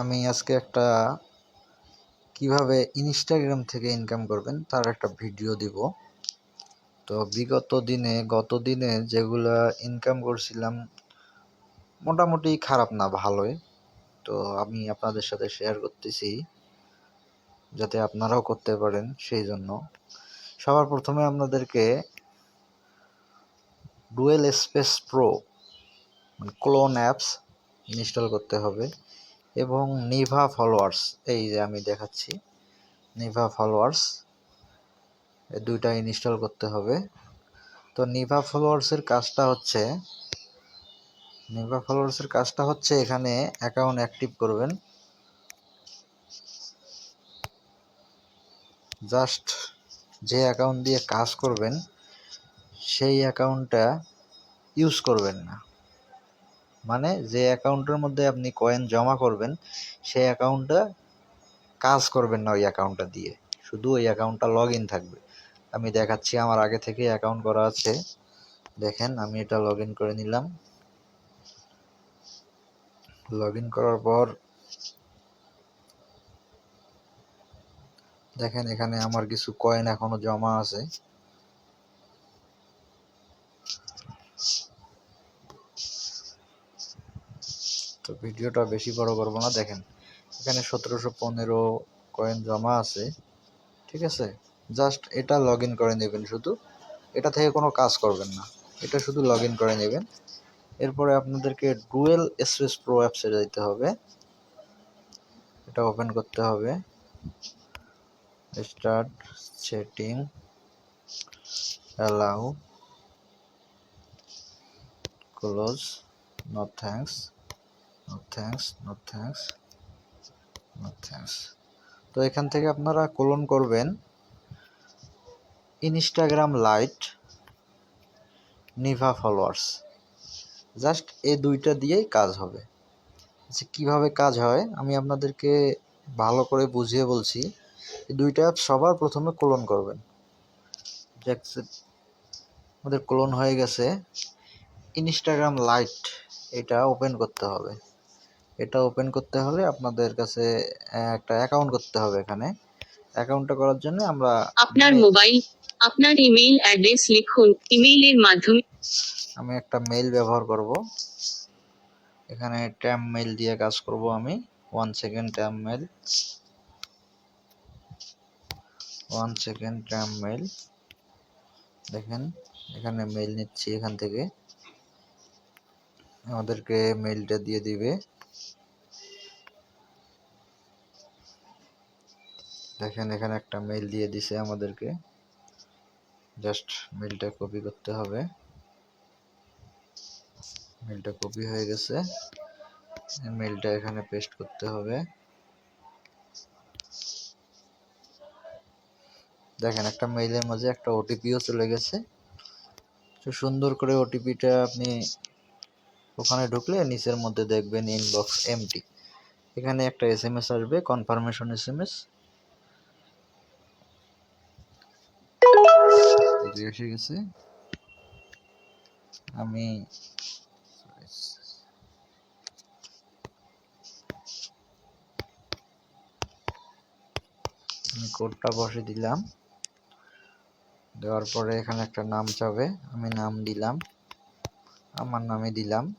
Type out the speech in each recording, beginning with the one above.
আমি আজকে একটা কীভাবে ইনস্টাগ্রাম থেকে ইনকাম করবেন তার একটা ভিডিও দিব। তো বিগত দিনে, গত দিনে যেগুলা ইনকাম করছিলাম, মোটামুটি খারাপ না, ভালোই। তো আমি আপনাদের সাথে শেয়ার করতেছি, যাতে আপনারাও করতে পারেন সেই জন্য। সবার প্রথমে আপনাদেরকে Dual Space Pro clone apps install করতে হবে। এবং নিভা ফলোয়ার্স এই যে আমি দেখাচ্ছি নিভা ফলোয়ার্স এই দুইটা ইনস্টল করতে হবে। তো নিভা ফলোয়ার্সের কাজটা হচ্ছে নিভা ফলোয়ার্সের কাজটা হচ্ছে এখানে অ্যাকাউন্ট অ্যাক্টিভ করবেন। জাস্ট যে অ্যাকাউন্ট দিয়ে কাজ করবেন, সেই অ্যাকাউন্টটা ইউজ করবেন না। মানে যে অ্যাকাউন্টের মধ্যে আপনি কয়েন জমা করবেন, সেই অ্যাকাউন্টটা কাজ করবেন না ওই অ্যাকাউন্টটা দিয়ে। শুধু ওই অ্যাকাউন্টটা লগ ইন থাকবে। আমি দেখাচ্ছি, আমার আগে থেকে অ্যাকাউন্ট করা আছে। দেখেন, আমি এটা লগ ইন করে নিলাম। লগ ইন করার পর, দেখেন এখানে আমার কিছু কয়েন এখনও জমা আছে। তো ভিডিওটা বেশি বড় করব না, দেখেন। এখানে সতেরোশো পনেরো কয়েন জমা আছে, ঠিক আছে? জাস্ট এটা লগ ইন করে নেবেন শুধু। এটা থেকে কোনো কাজ করবেন না। এটা শুধু লগ ইন করে নেবেন। এরপরে আপনাদেরকে ডুয়েল এসএস প্রো অ্যাপসে যেতে হবে। এটা ওপেন করতে হবে। Start setting allow close no thanks no thanks no thanks no thanks তো এখান থেকে আপনারা কোলন করবেন। ইনস্টাগ্রাম লাইট নিভা ফলোয়ার্স জাস্ট এই দুইটা দিয়েই কাজ হবে। যে কীভাবে কাজ হয়, আমি আপনাদেরকে ভালো করে বুঝিয়ে বলছি। এই দুইটা সবার প্রথমে কোলন করবেন। আমাদের ক্লোন হয়ে গেছে। ইনস্টাগ্রাম লাইট এটা ওপেন করতে হবে। এটা ওপেন করতে হলে আপনাদের কাছে একটা অ্যাকাউন্ট করতে হবে এখানে। অ্যাকাউন্টটা করার জন্য আমরা আপনার মোবাইল আপনার ইমেইল অ্যাড্রেস লিখুন। ইমেইলের মাধ্যমে আমি একটা মেইল ব্যবহার করব। এখানে ট্যাম মেইল দিয়ে কাজ করব আমি। One second temp mail one second temp mail দেখেন এখানে মেইল নিচ্ছি এখান থেকে। আমাদেরকে মেইলটা দিয়ে দিবে। দেখেন, এখানে একটা মেইল দিয়ে দিছে আমাদেরকে। জাস্ট মেইলটা কপি করতে হবে। মেইলটা কপি হয়ে গেছে। মেইলটা এখানে পেস্ট করতে হবে। দেখেন, একটা মেইলের মাঝে একটা ওটিপিও চলে গেছে। তো সুন্দর করে ওটিপিটা আপনি ওখানে ঢুকলে নিচের মধ্যে দেখবেন ইনবক্স এমটি এখানে একটা এস এম এস আসবে কনফার্মেশন এস এম এস এসে গেছে। আমি কোডটা বসে দিলাম। দেওয়ার পরে এখানে একটা নাম চাবে। আমি নাম দিলাম। আমার নামে দিলাম।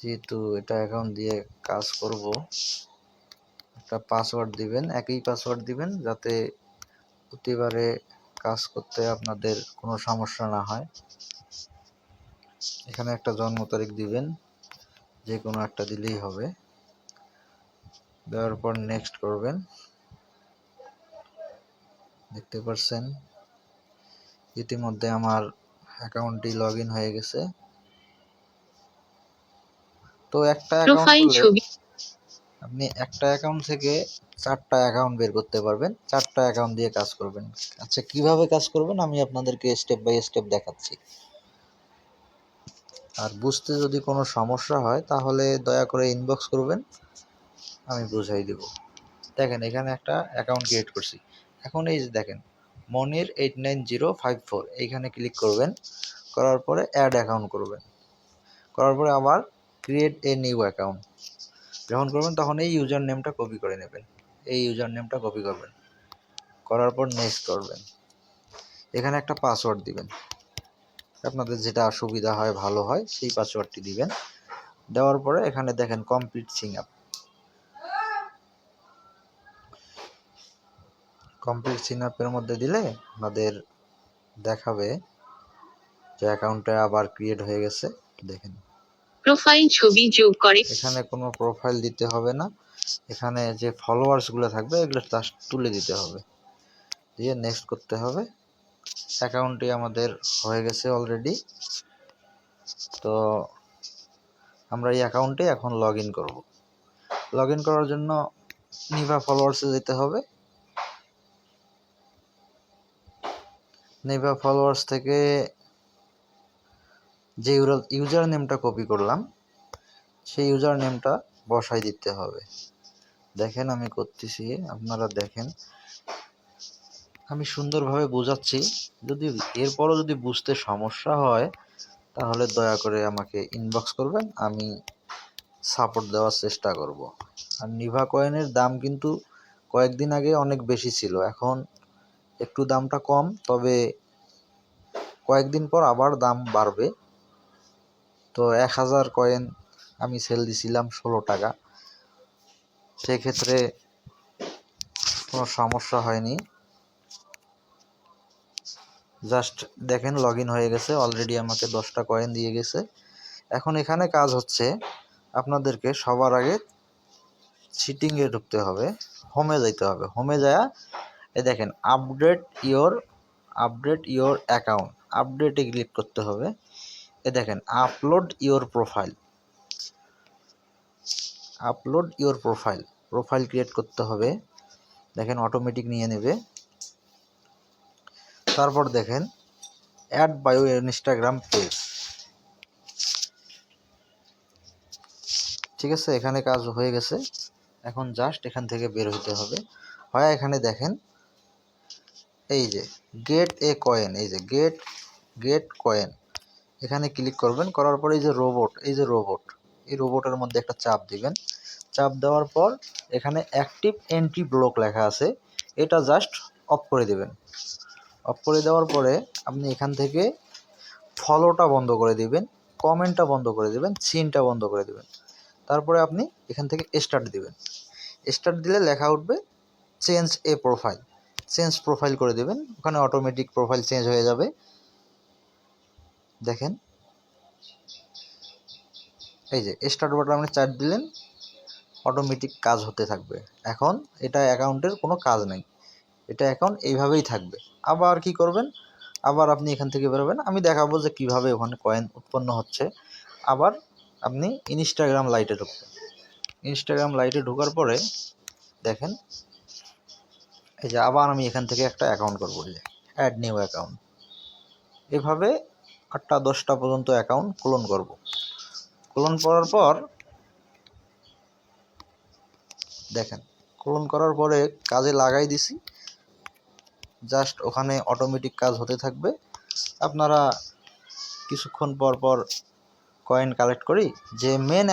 যেহেতু এটা অ্যাকাউন্ট দিয়ে কাজ করব, একটা পাসওয়ার্ড দিবেন, একই পাসওয়ার্ড দিবেন, যাতে প্রতিবারে কাজ করতে আপনাদের কোনো সমস্যা না হয়। এখানে একটা জন্ম তারিখ দিবেন যে কোনো একটা দিলেই হবে। দেওয়ার পর নেক্সট করবেন। দেখতে পাচ্ছেন ইতিমধ্যে আমার অ্যাকাউন্টটি লগ ইন হয়ে গেছে। তো একটা প্রোফাইল অ্যাকাউন্ট ছবি। আপনি একটা অ্যাকাউন্ট থেকে চারটা অ্যাকাউন্ট বের করতে পারবেন, চারটা অ্যাকাউন্ট দিয়ে কাজ করবেন। আচ্ছা কীভাবে কাজ করবেন? আমি আপনাদেরকে স্টেপ বাই স্টেপ দেখাচ্ছি। আর বুঝতে যদি কোনো সমস্যা হয়, তাহলে দয়া করে ইনবক্স করবেন, আমি বুঝাই দেব। দেখেন, এখানে একটা অ্যাকাউন্ট ক্রিয়েট করছি। এখন এই যে দেখেন, Monir eight nine zero five four এইখানে ক্লিক করবেন। করার পরে অ্যাড অ্যাকাউন্ট করবেন। করার পরে আবার ক্রিয়েট এ নিউ অ্যাকাউন্ট যখন করবেন তখন এই ইউজার নেমটা কপি করে নেবেন। এই ইউজার নেমটা কপি করবেন। করার পর নেক্সট করবেন। এখানে একটা পাসওয়ার্ড দিবেন। আপনাদের যেটা সুবিধা হয়, ভালো হয়, সেই পাসওয়ার্ডটি দিবেন। দেওয়ার পরে এখানে দেখেন complete sign up complete sign আপের মধ্যে দিলে আপনাদের দেখাবে যে অ্যাকাউন্টটা আবার ক্রিয়েট হয়ে গেছে। দেখেন। প্রোফাইল ছবি, যোগ করে। এখানে কোনো প্রোফাইল দিতে হবে না। এখানে যে ফলোয়ার্সগুলো থাকবে, এগুলো জাস্ট তুলে দিতে হবে। দিয়ে নেক্সট করতে হবে। অ্যাকাউন্টটি আমাদের হয়ে গেছে অলরেডি তো আমরা এই অ্যাকাউন্টে এখন লগ ইন করব। লগ ইন করার জন্য নিভা ফলোয়ার্সে যেতে হবে। নিভা ফলোয়ার্স থেকে যে ইউজার নেমটা কপি করলাম, সেই ইউজার নেমটা বসাই দিতে হবে। দেখেন আমি করতেছি, আপনারা দেখেন। আমি সুন্দরভাবে বোঝাচ্ছি, যদি এরপরও যদি বুঝতে সমস্যা হয়, তাহলে দয়া করে আমাকে ইনবক্স করবেন, আমি সাপোর্ট দেওয়ার চেষ্টা করব। আর নিভা কয়েনের দাম কিন্তু কয়েকদিন আগে অনেক বেশি ছিল, এখন একটু দামটা কম, তবে কয়েকদিন পর আবার দাম বাড়বে। তো এক হাজার কয়েন আমি সেল দিছিলাম ষোলো টাকা। সেক্ষেত্রে কোনো সমস্যা হয়নি। জাস্ট দেখেন লগ হয়ে গেছে অলরেডি আমাকে দশটা কয়েন দিয়ে গেছে। এখন এখানে কাজ হচ্ছে, আপনাদেরকে সবার আগে সিটিংয়ে ঢুকতে হবে হোমে যাইতে হবে। হোমে যায়, এ দেখেন update your update your account আপডেটে ক্লিক করতে হবে। এ দেখেন upload your profile upload your profile profile create করতে হবে। দেখেন অটোমেটিক নিয়ে নেবে। তারপর দেখেন অ্যাড বায়ো ইনস্টাগ্রাম পেজ ঠিক আছে, এখানে কাজ হয়ে গেছে। এখন জাস্ট এখান থেকে বের হতে হবে। হয় এখানে দেখেন, এই যে গেট এ কয়েন এই যে গেট গেট কয়েন এখানে ক্লিক করবেন, করার পরে এই যে রোবট এই যে রোবট এই রোবটের মধ্যে একটা চাপ দিবেন। চাপ দেওয়ার পর এখানে অ্যাক্টিভ এন্ট্রি ব্লক লেখা আছে, এটা জাস্ট অফ করে দিবেন। অফ করে দেওয়ার পরে আপনি এখান থেকে ফলোটা বন্ধ করে দিবেন, কমেন্টটা বন্ধ করে দিবেন সিনটা বন্ধ করে দিবেন। তারপরে আপনি এখান থেকে স্টার্ট দিবেন। স্টার্ট দিলে লেখা উঠবে change a profile change profile করে দিবেন। ওখানে অটোমেটিক প্রোফাইল চেঞ্জ হয়ে যাবে। দেখেন। এই যে স্টার্ট বাটন আপনি চার্জ দিলেন অটোমেটিক কাজ হতে থাকবে। এখন এটা অ্যাকাউন্টের কোনো কাজ নেই। এটা অ্যাকাউন্ট এইভাবেই থাকবে। আবার কি করবেন? আবার আপনি এখান থেকে বেরোবেন। আমি দেখাবো যে কীভাবে ওখানে কয়েন উৎপন্ন হচ্ছে। আবার আপনি ইনস্টাগ্রাম লাইটে ঢুকবেন। ইনস্টাগ্রাম লাইটে ঢোকার পরে দেখেন, এই যে আবার আমি এখান থেকে একটা অ্যাকাউন্ট করব যে অ্যাড নিউ অ্যাকাউন্ট এভাবে আটটা, দশটা পর্যন্ত অ্যাকাউন্ট ক্লোন করব। ক্লোন করার পর, দেখেন ক্লোন করার পরে কাজে লাগাই দিছি। জাস্ট ওখানে অটোমেটিক কাজ হতে থাকবে। আপনারা কিছুক্ষণ পর পর কয়েন কালেক্ট করি। যে মেন